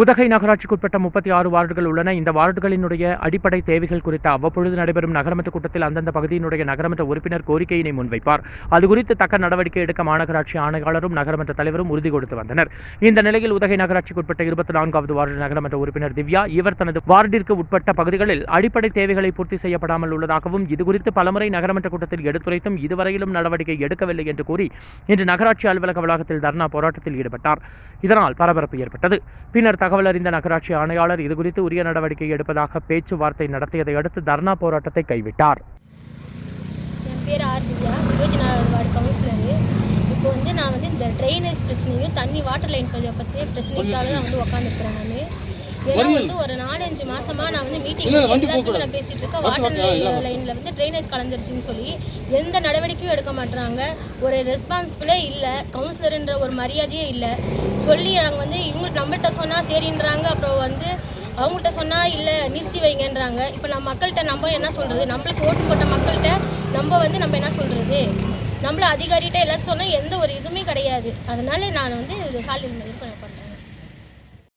உதகை நகராட்சிக்குட்பட்ட முப்பத்தி ஆறு வார்டுகள் உள்ளன. இந்த வார்டுகளினுடைய அடிப்படை தேவைகள் குறித்த அவ்வப்பொழுது நடைபெறும் நகரமன்ற கூட்டத்தில் அந்தந்த பகுதியினுடைய நகரமன்ற உறுப்பினர் கோரிக்கையினை முன்வைப்பார். அது குறித்து தக்க நடவடிக்கை எடுக்க மாநகராட்சி ஆணையாளரும் நகரமன்ற தலைவரும் உறுதி கொடுத்து வந்தனர். இந்த நிலையில் உதகை நகராட்சிக்குட்பட்ட இருபத்தி நான்காவது வார்டு நகரமன்ற உறுப்பினர் திவ்யா இவர் தனது வார்டிற்கு உட்பட்ட பகுதிகளில் அடிப்படை தேவைகளை பூர்த்தி செய்யப்படாமல் உள்ளதாகவும் இதுகுறித்து பலமுறை நகரமன்ற கூட்டத்தில் எடுத்துரைத்தும் இதுவரையிலும் நடவடிக்கை எடுக்கவில்லை என்று கூறி இன்று நகராட்சி அலுவலக வளாகத்தில் தர்ணா போராட்டத்தில் ஈடுபட்டார். இதனால் பரபரப்பு ஏற்பட்டது. பின்னர் தகவல் அறிந்த நகராட்சி ஆணையாளர் இதுகுறித்து உரிய நடவடிக்கை எடுப்பதாக பேச்சுவார்த்தை நடத்தியதை அடுத்து தர்ணா போராட்டத்தை கைவிட்டார். என் பேர் ஆர் திவ்யா வார்டு கவுன்சிலரு. இப்போ வந்து நான் வந்து இந்த ட்ரைனேஜ் பிரச்சனையும் தண்ணி வாட்டர் லைன் பற்றிய பிரச்சனைக்காக தான் வந்து உட்காந்துருக்கிறேன் நான். ஏன்னா வந்து ஒரு நாலஞ்சு மாசமா நான் வந்து மீட்டிங் பேசிட்டு இருக்கேன். வாட்டர் லைன்ல வந்து ட்ரைனேஜ் கலந்துருச்சுன்னு சொல்லி எந்த நடவடிக்கையும் எடுக்க மாட்டாங்க ஒரு ரெஸ்பான்சிபிளே இல்லை கவுன்சிலர்ன்ற ஒரு மரியாதையே இல்லை. சொல்லி நாங்கள் வந்து இவங்க நம்மள்கிட்ட சொன்னால் சரின்றாங்க. அப்புறம் வந்து அவங்கள்ட்ட சொன்னால் இல்லை நிறுத்தி வைங்கன்றாங்க. இப்போ நம்ம மக்கள்கிட்ட நம்ம என்ன சொல்கிறது நம்மளுக்கு ஓட்டு போட்ட மக்கள்கிட்ட நம்ம வந்து நம்ம என்ன சொல்கிறது நம்மள அதிகாரிகிட்ட எல்லாரும் சொன்னால் எந்த ஒரு இதுவுமே கிடையாது. அதனால நான் வந்து இது பண்ணுறேன்